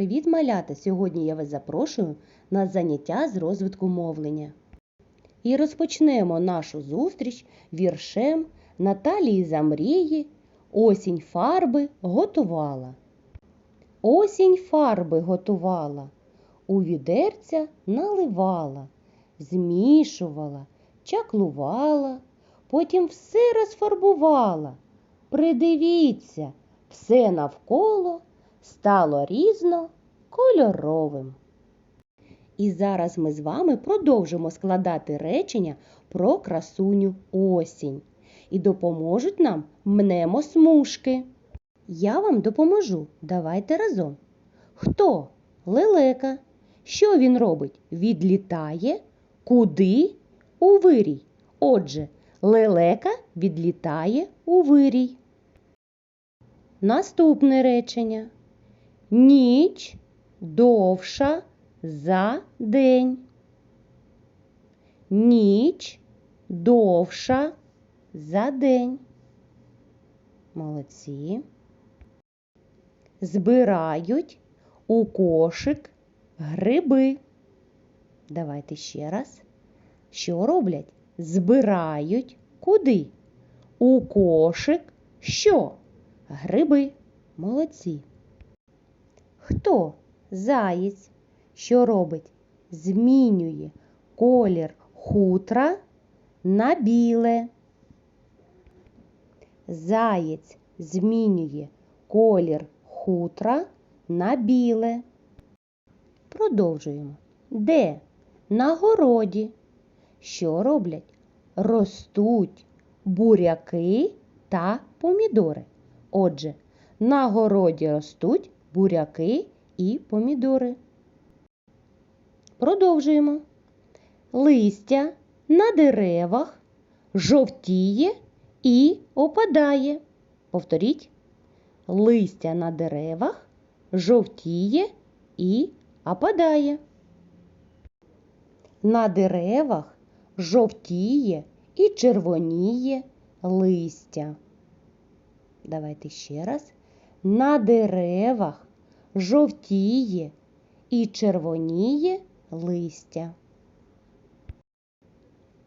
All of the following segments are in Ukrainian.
Привіт, малята! Сьогодні я вас запрошую на заняття з розвитку мовлення. І розпочнемо нашу зустріч віршем Наталії Замрії Осінь фарби готувала. Осінь фарби готувала, у відерця наливала, змішувала, чаклувала, потім все розфарбувала. Придивіться, все навколо стало різнокольоровим. І зараз ми з вами продовжимо складати речення про красуню осінь. І допоможуть нам мнемосмужки. Я вам допоможу. Давайте разом. Хто? Лелека. Що він робить? Відлітає. Куди? У вирій. Отже, лелека відлітає у вирій. Наступне речення. Ніч довша за день. Ніч довша за день. Молодці. Збирають у кошик гриби. Давайте ще раз. Що роблять? Збирають куди? У кошик що? Гриби. Молодці. Хто? Заєць. Що робить? Змінює колір хутра на біле. Заєць змінює колір хутра на біле. Продовжуємо. Де? На городі. Що роблять? Ростуть буряки та помідори. Отже, на городі ростуть буряки і помідори. Продовжуємо. Листя на деревах жовтіє і опадає. Повторіть. Листя на деревах жовтіє і опадає. На деревах жовтіє і червоніє листя. Давайте ще раз. На деревах жовтіє і червоніє листя.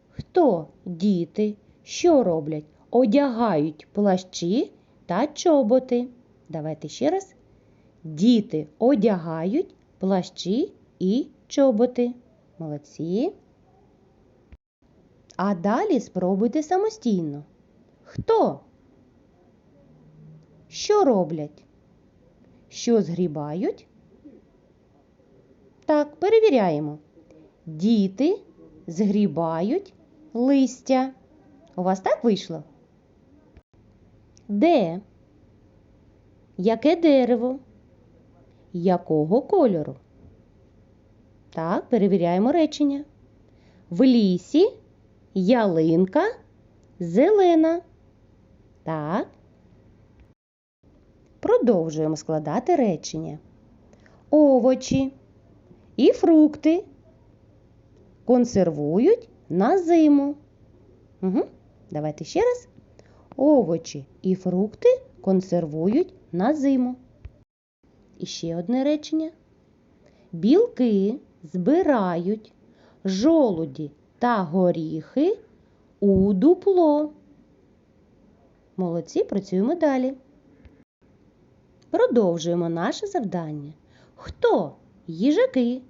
Хто діти? Що роблять? Одягають плащі та чоботи. Давайте ще раз. Діти одягають плащі і чоботи. Молодці. А далі спробуйте самостійно. Хто? Що роблять? Що згрібають? Так, перевіряємо. Діти згрібають листя. У вас так вийшло? Де? Яке дерево? Якого кольору? Так, перевіряємо речення. В лісі ялинка зелена. Так. Продовжуємо складати речення. Овочі і фрукти консервують на зиму. Угу. Давайте ще раз. Овочі і фрукти консервують на зиму. І ще одне речення. Білки збирають жолуді та горіхи у дупло. Молодці, працюємо далі. Продовжуємо наше завдання. Хто їжаки?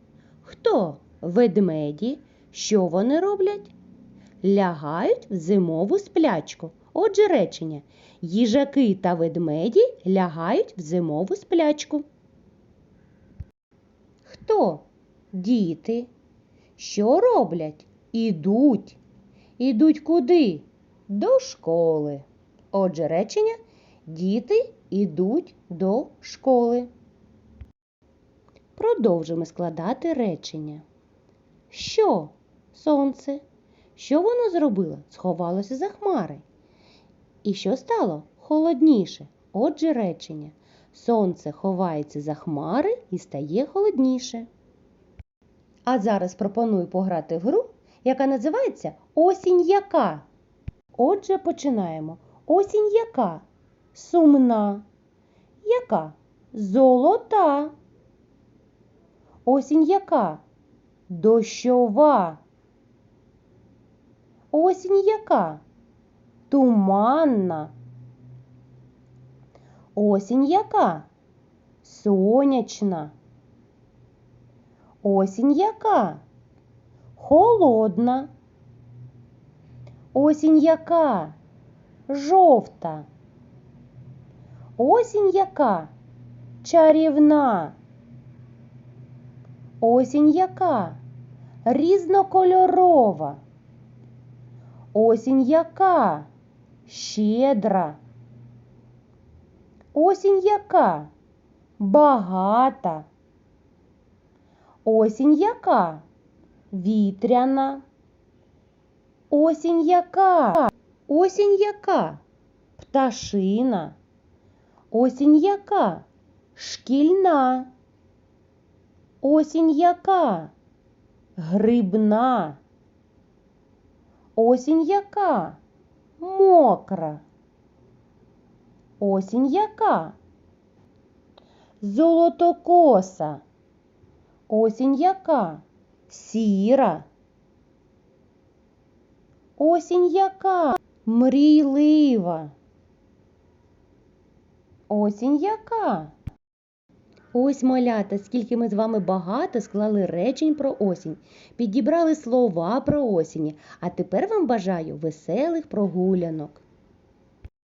Хто ведмеді? Що вони роблять? Лягають в зимову сплячку. Отже, речення. Їжаки та ведмеді лягають в зимову сплячку. Хто? Діти. Що роблять? Ідуть. Ідуть куди? До школи. Отже, речення діти ідуть до школи. Продовжимо складати речення. Що? Сонце? Що воно зробило? Сховалося за хмари. І що стало? Холодніше. Отже, речення. Сонце ховається за хмари і стає холодніше. А зараз пропоную пограти в гру, яка називається Осінь яка. Отже, починаємо. Осінь яка? Сумна. Яка? Золота. Осінь яка? Дощова. Осінь яка? Туманна. Осінь яка? Сонячна. Осінь яка? Холодна. Осінь яка? Жовта. Осінь яка? Чарівна. Осінь яка? Різнокольорова. Осінь яка? Щедра. Осінь яка? Багата. Осінь яка? Вітряна. Осінь яка? Осінь яка? Пташина. Осінь яка? Шкільна. Осінь яка? Грибна. Осінь яка? Мокра. Осінь яка? Золотокоса. Осінь яка? Сіра. Осінь яка? Мрійлива. Осінь яка? Ось малята, скільки ми з вами багато склали речень про осінь, підібрали слова про осінь, а тепер вам бажаю веселих прогулянок.